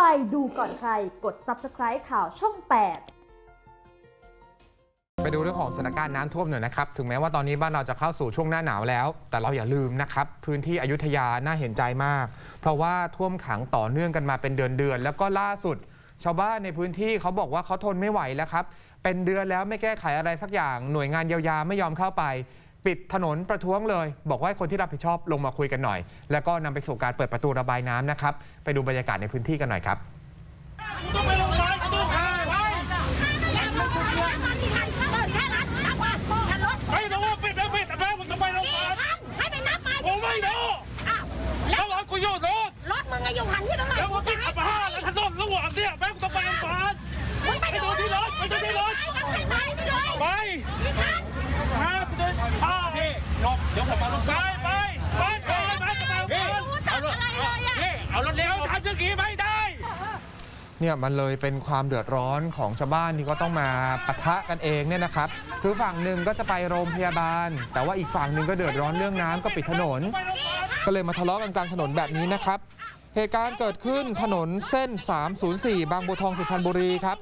ไวดูก่อนใคร กด Subscribe ข่าวช่อง 8ไปดูเรื่องของสถานการณ์น้ำท่วมหน่อยนะครับ ถึงแม้ว่าตอนนี้บ้านเราจะเข้าสู่ช่วงหน้าหนาวแล้ว แต่เราอย่าลืมนะครับ พื้นที่อยุธยาน่าเห็นใจมาก เพราะว่าท่วมขังต่อเนื่องกันมาเป็นเดือนๆแล้วก็ล่าสุด ชาวบ้านในพื้นที่เขาบอกว่าเขาทนไม่ไหวแล้วครับ เป็นเดือนแล้วไม่แก้ไขอะไรสักอย่างหน่วยงานเยียวยาไม่ยอมเข้าไป ปิดถนนประท้วงเลย บอกว่าคนที่รับผิดชอบลงมาคุยกันหน่อย แล้วก็นำไปสู่การเปิดประตูระบายน้ำนะครับ ไปดูบรรยากาศในพื้นที่กันหน่อยครับต้องไปโรงพยาบาลต้องพาไปยังไม่ถึงร้านตอนที่ทันเปิดแค่ร้านนับว่าทันรถไปต้องว่าปิดแล้วปิดแต่แม่มึงต้องไปโรงพกี่ยาบาลคันให้ไปนับมาผมไม่รู้อ้าวแล้แล้ววรถกูอยู่รถรถมึงอยู่หันที่เท่าไหร่แล้วมึงปิดขับมาห้าแล้วถนนระหว่างเนี่ยแม่มึงต้องไปโรงพยาบาลไปไปดูที่รถไปดูที่รถไปไปไป เลยไปกี่คันพาไปดูพาพี่นกเดี๋ยวผมมาลงไปไปไปไปไปไปไปรู้จักอะไรเลยอะพี่เอารถเลี้ยวทำอย่างนี้ไม่ได้เนี่ยมันเลยเป็นความเดือดร้อนของชาวบ้านที่ก็ต้องมาปะทะกันเองเนี่ยนะครับคือฝั่งหนึ่งก็จะไปโรงพยาบาล แต่ว่าอีกฝั่งหนึ่งก็เดือดร้อนเรื่องน้ำก็ปิดถนน ก็เลยมาทะเลาะกันกลางถนนแบบนี้นะครับ เหตุการณ์เกิดขึ้นถนนเส้น 304 บางบัวทองสุพรรณบุรีครับ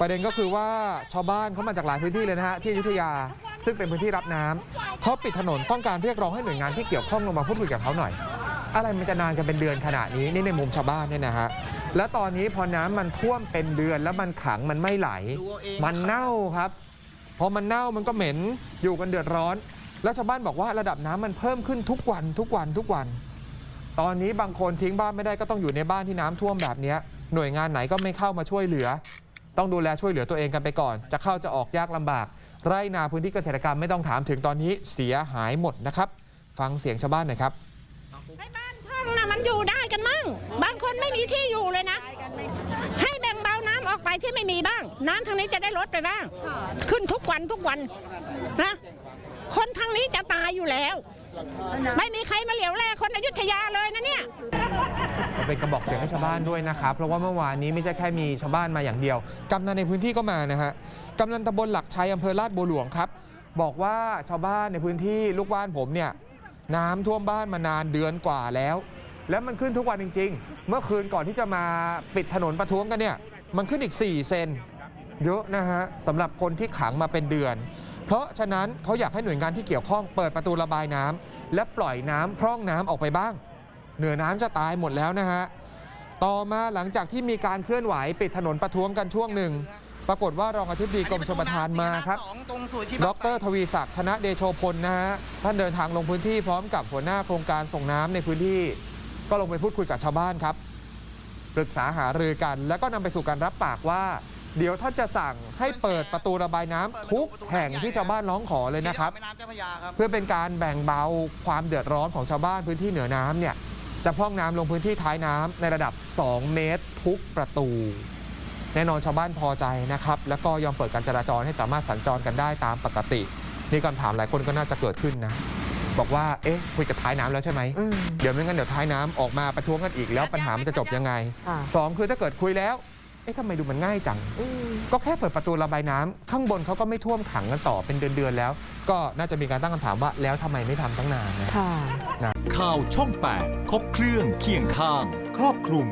ประเด็นก็คือว่าชาวบ้านเขามาจากหลายพื้นที่เลยนะฮะที่อยุธยา ซึ่งเป็นพื้นที่รับน้ำเขาปิดถนนต้องการเรียกร้องให้หน่วยงานที่เกี่ยวข้องลงมาพูดคุยกับเขาหน่อย อะไรมันจะนานกันเป็นเดือนขนาดนี้นี่ในมุมชาวบ้านเนี่ยนะฮะและตอนนี้พอน้ำมันท่วมเป็นเดือนแล้วมันขังมันไม่ไหล มันเน่าครับพอมันเน่ามันก็เหม็นอยู่กันเดือดร้อน แล้วชาวบ้านบอกว่าระดับน้ำมันเพิ่มขึ้นทุกวันทุกวันทุกวัน ตอนนี้บางคนทิ้งบ้านไม่ได้ก็ต้องอยู่ในบ้านที่น้ำท่วมแบบนี้หน่วยงานไหนก็ไม่เข้ามาช่วยเหลือ ต้องดูแลช่วยเหลือตัวเองกันไปก่อน จะเข้าจะออกยากลำบาก ไร่นาพื้นที่เกษตรกรรมไม่ต้องถามถึงตอนนี้เสียหายหมดนะครับ ฟังเสียงชาวบ้านหน่อยครับไอ้บ้านช่องนะมันอยู่ได้กันมั่ง บางคนไม่มีที่อยู่เลยนะ ให้แบ่งเบาน้ำออกไปที่ไม่มีบ้าง น้ำทางนี้จะได้ลดไปบ้าง ขึ้นทุกวันทุกวันนะค นทางนี้จะตายอยู่แล้ว ไม่มีใครมาเหลียวแลคนอยุธยาเลยนะเนี่ยเป็นกระบอกเสียงให้ชาวบ้านด้วยนะครับ เพราะว่าเมื่อวานนี้ไม่ใช่แค่มีชาวบ้านมาอย่างเดียว กำนันในพื้นที่ก็มานะฮะ กำนันตำบลหลักชัยอำเภอลาดบัวหลวงครับ บอกว่าชาวบ้านในพื้นที่ลูกบ้านผมเนี่ยน้ำท่วมบ้านมานานเดือนกว่าแล้ว แล้วมันขึ้นทุกวันจริง ๆ เมื่อคืนก่อนที่จะมาปิดถนนประท้วงกันเนี่ย มันขึ้นอีก 4 เซนเยอะนะฮะสำหรับคนที่ขังมาเป็นเดือน เพราะฉะนั้นเขาอยากให้หน่วยงานที่เกี่ยวข้องเปิดประตูระบายน้ำและปล่อยน้ำพร่องน้ำออกไปบ้าง เหนือน้ำจะตายหมดแล้วนะฮะต่อมาหลังจากที่มีการเคลื่อนไหวปิดถนนประท้วงกันช่วงหนึ่ง ปรากฏว่ารองอธิบดีกรมชลประทานมาครับดรทวีศักดิ์ธนเดโชพลนะฮะท่านเดินทางลงพื้นที่พร้อมกับหัวหน้าโครงการส่งน้ำในพื้นที่ ก็ลงไปพูดคุยกับชาวบ้านครับ ปรึกษาหารือกัน แล้วก็นำไปสู่การรับปากว่า เดี๋ยวท่านจะสั่งให้เปิดประตูระบายน้ำทุกแห่งที่ชาวบ้านร้องขอเลยนะครับ แม่น้ำเจ้าพระยาครับ เพื่อเป็นการแบ่งเบาความเดือดร้อนของชาวบ้านพื้นที่เหนือน้ำเนี่ยจะพร่องน้ำลงพื้นที่ท้ายน้ำในระดับ 2 เมตรทุกประตู แน่นอนชาวบ้านพอใจนะครับ แล้วก็ยอมเปิดการจราจรให้สามารถสัญจรกันได้ตามปกติ นี่คำถามหลายคนก็น่าจะเกิดขึ้นนะ บอกว่าเอ๊ะคุยกับท้ายน้ำแล้วใช่ไหม อืม เดี๋ยวไม่งั้นเดี๋ยวท้ายน้ำออกมาประท้วงกันอีกแล้วปัญหามันจะจบยังไงค่ะ สองคือถ้าเกิดคุยแล้วเอ๊ะทำไมดูมันง่ายจังอืมก็แค่เปิดประตูระบายน้ำข้างบนเขาก็ไม่ท่วมขังกันต่อเป็นเดือนๆแล้ว ก็น่าจะมีการตั้งคำถามว่าแล้วทำไมไม่ทำตั้งนานนะ ค่ะ ข่าวช่อง 8 ครบเครื่องเคียงข้าง ครอบคลุม